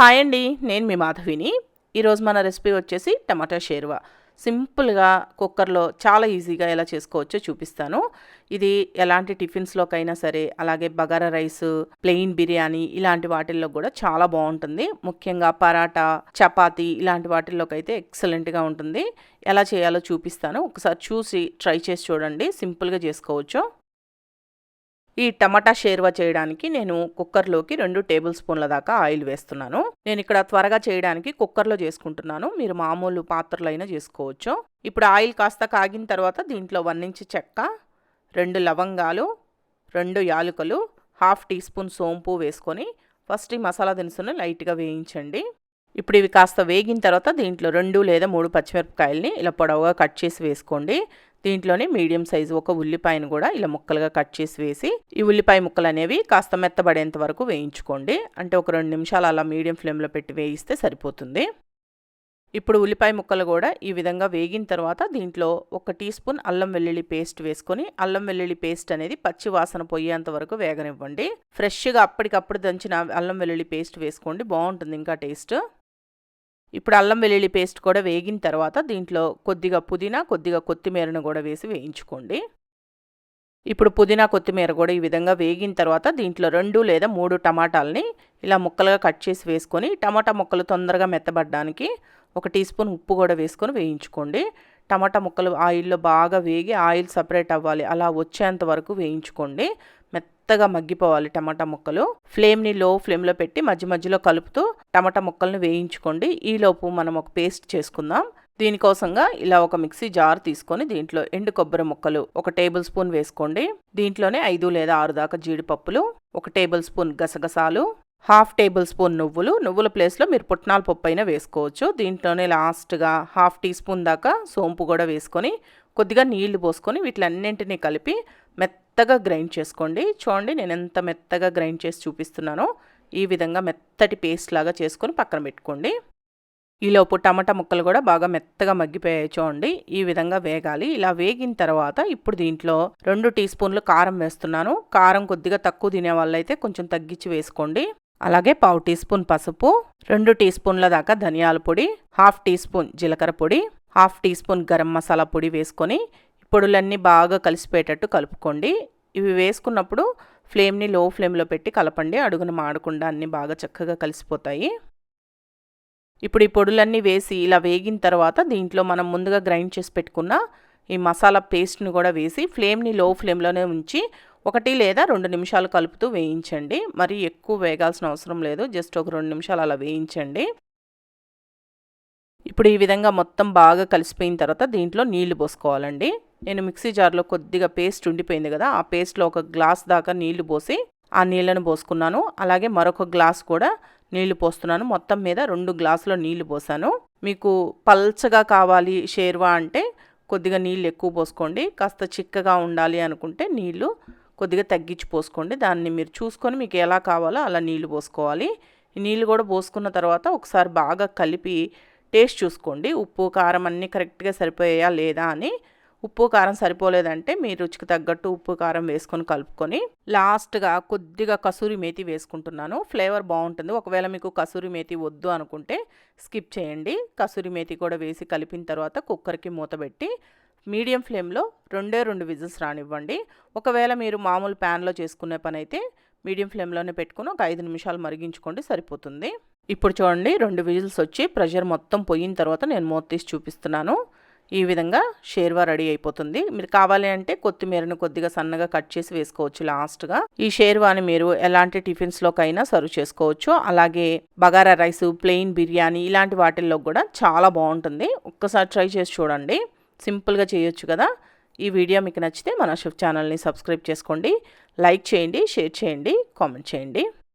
Hi అండి నేను మీ మాధవిని. ఈరోజు మన రెసిపీ వచ్చేసి టమాటా షేర్వా. సింపుల్గా కుక్కర్లో చాలా ఈజీగా ఎలా చేసుకోవచ్చో చూపిస్తాను. ఇది ఎలాంటి టిఫిన్స్లోకైనా సరే అలాగే బగారా రైస్ ప్లెయిన్ బిర్యానీ ఇలాంటి వాటిల్లో కూడా చాలా బాగుంటుంది. ముఖ్యంగా పరాటా చపాతి ఇలాంటి వాటిల్లోకైతే ఎక్సలెంట్గా ఉంటుంది. ఎలా చేయాలో చూపిస్తాను. ఒకసారి చూసి ట్రై చేసి చూడండి. సింపుల్గా చేసుకోవచ్చు. ఈ టమాటా షేర్వా చేయడానికి నేను కుక్కర్లోకి రెండు టేబుల్ స్పూన్ల దాకా ఆయిల్ వేస్తున్నాను. నేను ఇక్కడ త్వరగా చేయడానికి కుక్కర్లో చేసుకుంటున్నాను. మీరు మామూలు పాత్రలు అయినా చేసుకోవచ్చు. ఇప్పుడు ఆయిల్ కాస్త కాగిన తర్వాత దీంట్లో వన్ ఇంచ్ చెక్క రెండు లవంగాలు రెండు యాలకులు హాఫ్ టీ స్పూన్ సోంపు వేసుకొని ఫస్ట్ ఈ మసాలా దినుసును లైట్గా వేయించండి. ఇప్పుడు ఇవి కాస్త వేగిన తర్వాత దీంట్లో రెండు లేదా మూడు పచ్చిమిరపకాయలని ఇలా పొడవుగా కట్ చేసి వేసుకోండి. దీంట్లోనే మీడియం సైజు ఒక ఉల్లిపాయను కూడా ఇలా ముక్కలుగా కట్ చేసి వేసి ఈ ఉల్లిపాయ ముక్కలు అనేవి కాస్త మెత్తబడేంత వరకు వేయించుకోండి. అంటే ఒక రెండు నిమిషాలు అలా మీడియం ఫ్లేమ్లో పెట్టి వేయిస్తే సరిపోతుంది. ఇప్పుడు ఉల్లిపాయ ముక్కలు కూడా ఈ విధంగా వేగిన తర్వాత దీంట్లో ఒక టీ స్పూన్ అల్లం వెల్లుల్లి పేస్ట్ వేసుకొని అల్లం వెల్లుల్లి పేస్ట్ అనేది పచ్చి వాసన పోయేంత వరకు వేగనివ్వండి. ఫ్రెష్గా అప్పటికప్పుడు దంచిన అల్లం వెల్లుల్లి పేస్ట్ వేసుకోండి. బాగుంటుంది ఇంకా టేస్ట్. ఇప్పుడు అల్లం వెల్లుల్లి పేస్ట్ కూడా వేగిన తర్వాత దీంట్లో కొద్దిగా పుదీనా కొద్దిగా కొత్తిమీరను కూడా వేసి వేయించుకోండి. ఇప్పుడు పుదీనా కొత్తిమీర కూడా ఈ విధంగా వేగిన తర్వాత దీంట్లో రెండు లేదా మూడు టమాటాలని ఇలా ముక్కలుగా కట్ చేసి వేసుకొని టమాటా ముక్కలు తొందరగా మెత్తబడడానికి ఒక టీ స్పూన్ ఉప్పు కూడా వేసుకొని వేయించుకోండి. టమాటా ముక్కలు ఆయిల్లో బాగా వేగి ఆయిల్ సపరేట్ అవ్వాలి. అలా వచ్చేంత వరకు వేయించుకోండి. మెత్తగా మగ్గిపోవాలి టమాటా ముక్కలు. ఫ్లేమ్ని లో ఫ్లేమ్లో పెట్టి మధ్య మధ్యలో కలుపుతూ టమాటా ముక్కలను వేయించుకోండి. ఈలోపు మనం ఒక పేస్ట్ చేసుకుందాం. దీనికోసంగా ఇలా ఒక మిక్సీ జార్ తీసుకొని దీంట్లో ఎండు కొబ్బరి ముక్కలు ఒక టేబుల్ స్పూన్ వేసుకోండి. దీంట్లోనే ఐదు లేదా ఆరు దాకా జీడిపప్పులు ఒక టేబుల్ స్పూన్ గసగసాలు హాఫ్ టేబుల్ స్పూన్ నువ్వులు. నువ్వుల ప్లేస్లో మీరు పుట్నాల పప్పు అయినా వేసుకోవచ్చు. దీంట్లోనే లాస్ట్గా హాఫ్ టీ స్పూన్ దాకా సోంపు కూడా వేసుకొని కొద్దిగా నీళ్ళు పోసుకొని వీటిలన్నింటినీ కలిపి మెత్తగా గ్రైండ్ చేసుకోండి. చూడండి నేను ఎంత మెత్తగా గ్రైండ్ చేసి చూపిస్తున్నానో. ఈ విధంగా మెత్తటి పేస్ట్ లాగా చేసుకొని పక్కన పెట్టుకోండి. ఈలోపు టమాటా ముక్కలు కూడా బాగా మెత్తగా మగ్గిపోయాయి చూడండి. ఈ విధంగా వేగాలి. ఇలా వేగిన తర్వాత ఇప్పుడు దీంట్లో రెండు టీ స్పూన్లు కారం వేస్తున్నాను. కారం కొద్దిగా తక్కువ తినే వాళ్ళైతే కొంచెం తగ్గించి వేసుకోండి. అలాగే పావు టీ స్పూన్ పసుపు రెండు టీ స్పూన్ల దాకా ధనియాల పొడి హాఫ్ టీ స్పూన్ జీలకర్ర పొడి half teaspoon garam masala పొడి వేసుకొని పొడులన్నీ బాగా కలిసిపోయేటట్టు కలుపుకోండి. ఇవి వేసుకున్నప్పుడు ఫ్లేమ్ని లో ఫ్లేమ్లో పెట్టి కలపండి. అడుగున మాడకుండా అన్నీ బాగా చక్కగా కలిసిపోతాయి. ఇప్పుడు ఈ పొడులన్నీ వేసి ఇలా వేగిన తర్వాత దీంట్లో మనం ముందుగా గ్రైండ్ చేసి పెట్టుకున్న ఈ మసాలా పేస్ట్ని కూడా వేసి ఫ్లేమ్ని లో ఫ్లేమ్లోనే ఉంచి ఒకటి లేదా రెండు నిమిషాలు కలుపుతూ వేయించండి. మరి ఎక్కువ వేగాల్సిన అవసరం లేదు. జస్ట్ ఒక రెండు నిమిషాలు అలా వేయించండి. ఇప్పుడు ఈ విధంగా మొత్తం బాగా కలిసిపోయిన తర్వాత దీంట్లో నీళ్ళు పోసుకోవాలండి. నేను మిక్సీ జార్లో కొద్దిగా పేస్ట్ ఉండిపోయింది కదా ఆ పేస్ట్లో ఒక గ్లాస్ దాకా నీళ్ళు పోసి ఆ నీళ్ళను పోసుకున్నాను. అలాగే మరొక గ్లాస్ కూడా నీళ్ళు పోస్తున్నాను. మొత్తం మీద రెండు గ్లాసులో నీళ్ళు పోసాను. మీకు పల్చగా కావాలి షేర్వా అంటే కొద్దిగా నీళ్ళు ఎక్కువ పోసుకోండి. కాస్త చిక్కగా ఉండాలి అనుకుంటే నీళ్ళు కొద్దిగా తగ్గించి పోసుకోండి. దాన్ని మీరు చూసుకొని మీకు ఎలా కావాలో అలా నీళ్ళు పోసుకోవాలి. నీళ్ళు కూడా పోసుకున్న తర్వాత ఒకసారి బాగా కలిపి టేస్ట్ చూసుకోండి. ఉప్పు కారం అన్నీ కరెక్ట్గా సరిపోయాయా లేదా అని. ఉప్పు కారం సరిపోలేదంటే మీ రుచికి తగ్గట్టు ఉప్పు కారం వేసుకొని కలుపుకొని లాస్ట్గా కొద్దిగా కసూరి మేతి వేసుకుంటున్నాను. ఫ్లేవర్ బాగుంటుంది. ఒకవేళ మీకు కసూరి మేతి వద్దు అనుకుంటే స్కిప్ చేయండి. కసూరి మేతి కూడా వేసి కలిపిన తర్వాత కుక్కర్కి మూత పెట్టి మీడియం ఫ్లేమ్లో రెండే రెండు విజిల్స్ రానివ్వండి. ఒకవేళ మీరు మామూలు ప్యాన్లో చేసుకునే పని అయితే మీడియం ఫ్లేమ్లోనే పెట్టుకుని ఒక ఐదు నిమిషాలు మరిగించుకోండి సరిపోతుంది. ఇప్పుడు చూడండి రెండు విజిల్స్ వచ్చి ప్రెషర్ మొత్తం పోయిన తర్వాత నేను మూత తీసి చూపిస్తున్నాను. ఈ విధంగా షేర్వా రెడీ అయిపోతుంది. మీరు కావాలి అంటే కొత్తిమీరను కొద్దిగా సన్నగా కట్ చేసి వేసుకోవచ్చు లాస్ట్గా. ఈ షేర్వాని మీరు ఎలాంటి టిఫిన్స్లోకైనా సర్వ్ చేసుకోవచ్చు. అలాగే బగారా రైస్ ప్లెయిన్ బిర్యానీ ఇలాంటి వాటిల్లో కూడా చాలా బాగుంటుంది. ఒక్కసారి ట్రై చేసి చూడండి. సింపుల్గా చేయొచ్చు కదా. ఈ వీడియో మీకు నచ్చితే మన షెఫ్ ఛానల్ని సబ్స్క్రైబ్ చేసుకోండి. లైక్ చేయండి షేర్ చేయండి కామెంట్ చేయండి.